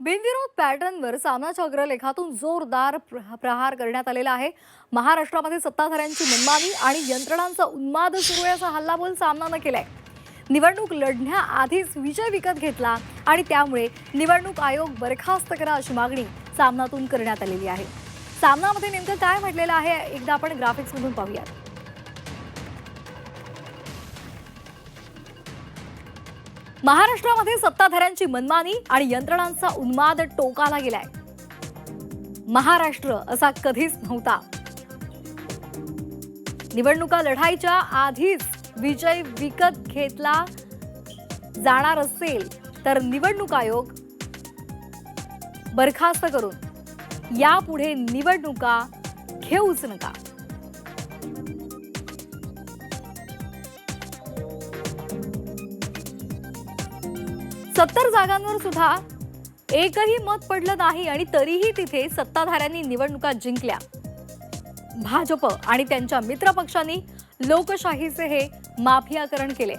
बिनविरोध पॅटर्नवर सामनाच्या अग्रलेखातून जोरदार प्र- प्रहार करण्यात आलेला आहे. महाराष्ट्रामध्ये सत्ताधाऱ्यांची मनमानी आणि यंत्रणांचा उन्माद सुरू आहे असा हल्लाबोल सामनानं केलाय. निवडणूक लढण्याआधीच विजय विकत घेतला आणि त्यामुळे निवडणूक आयोग बरखास्त करा अशी मागणी सामनातून करण्यात आलेली आहे. सामनामध्ये नेमकं काय म्हटलेलं आहे? एकदा आपण ग्राफिक्समधून पाहूयात. महाराष्ट्रामध्ये सत्ताधाऱ्यांची मनमानी आणि यंत्रणांचा उन्माद टोकाला गेलाय. महाराष्ट्र असा कधीच नव्हता. निवडणुका लढाईच्या आधीच विजय विकत घेतला जाणार असेल तर निवडणूक आयोग बरखास्त करून यापुढे निवडणुका घेऊच नका. सत्तर जागांवर सुद्धा एकही मत पडलं नाही आणि तरीही तिथे सत्ताधाऱ्यांनी निवडणुका जिंकल्या. भाजप आणि त्यांच्या मित्रपक्षांनी लोकशाहीचे हे माफियाकरण केले.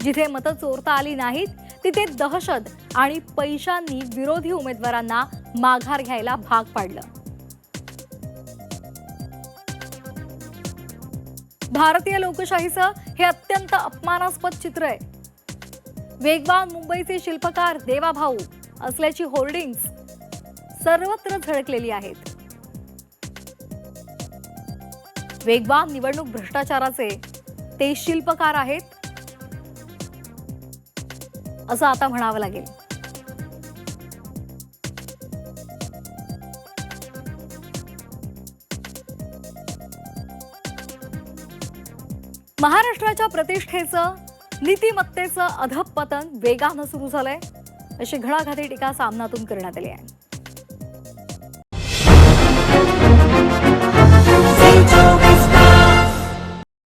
जिथे मतं चोरता आली नाहीत तिथे दहशत आणि पैशांनी विरोधी उमेदवारांना माघार घ्यायला भाग पाडलं. भारतीय लोकशाहीचं हे अत्यंत अपमानास्पद चित्र आहे. वेगवान मुंबईचे शिल्पकार देवाभाऊ असल्याची होर्डिंग्स सर्वत्र झळकलेली आहेत. वेगवान निवडणूक भ्रष्टाचाराचे ते शिल्पकार आहेत असं आता म्हणावं लागेल. महाराष्ट्राच्या प्रतिष्ठेचं नीतिमत्तेचं अधपतन वेगानं सुरू झालंय. अशी घणाघाती टीका सामनातून करण्यात आली आहे.